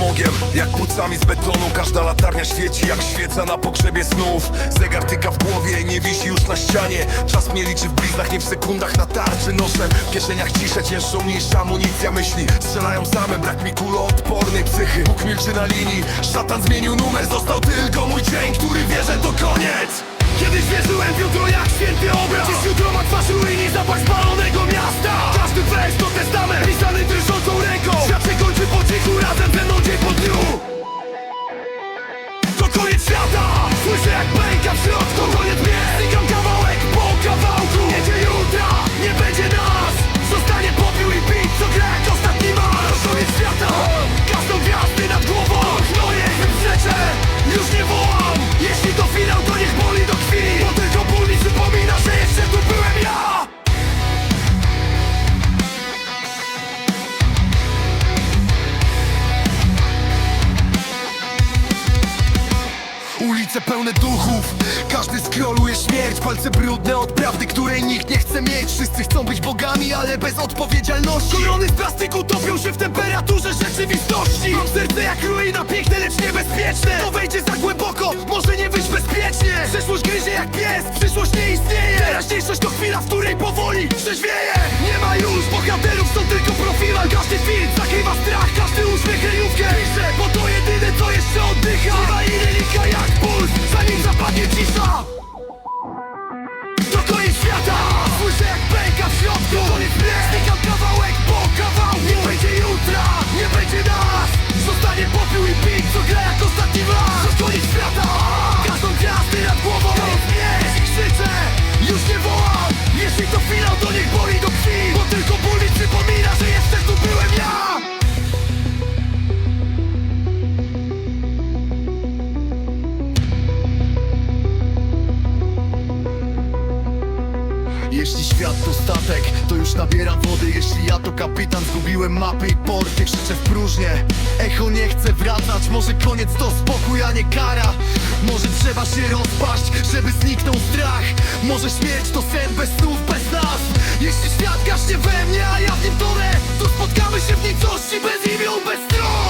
smogiem Jak płucami z betonu. Każda latarnia świeci jak świeca na pogrzebie snów. Zegar tyka w głowie, nie wisi już na ścianie. Czas mnie liczy w bliznach, nie w sekundach na tarczy. Noszę w kieszeniach ciszę cięższą niż amunicja. Myśli Strzelają same, brak mi kuloodpornej psychy. Bóg milczy na linii, szatan zmienił numer. Został tylko mój dzień, który wie, że to koniec. Kiedyś wierzyłem w jutro jak święty Ulice pełne duchów. Każdy skroluje śmierć Palce brudne od prawdy, której nikt nie chce mieć. Wszyscy chcą być bogami, ale bez odpowiedzialności. Korony z plastiku topią się w temperaturze rzeczywistości. Mam serce jak ruina, piękne, lecz niebezpieczne. To wejdzie za głęboko, może nie wyjść bezpiecznie. Przeszłość gryzie jak pies, przyszłość nie istnieje. Teraźniejszość to chwila, w której powoli trzeźwieje Nie ma już bohaterów, są tylko profile Jeśli świat to statek, to już nabiera wody. Jeśli ja to kapitan, zgubiłem mapy i porty Krzyczę w próżnię, echo nie chce wracać Może koniec to spokój, a nie kara. Może trzeba się rozpaść, żeby zniknął strach. Może śmierć to sen bez snów, bez nas. Jeśli świat gaśnie we mnie, a ja w nim tonę To spotkamy się w nicości, bez imion, bez stron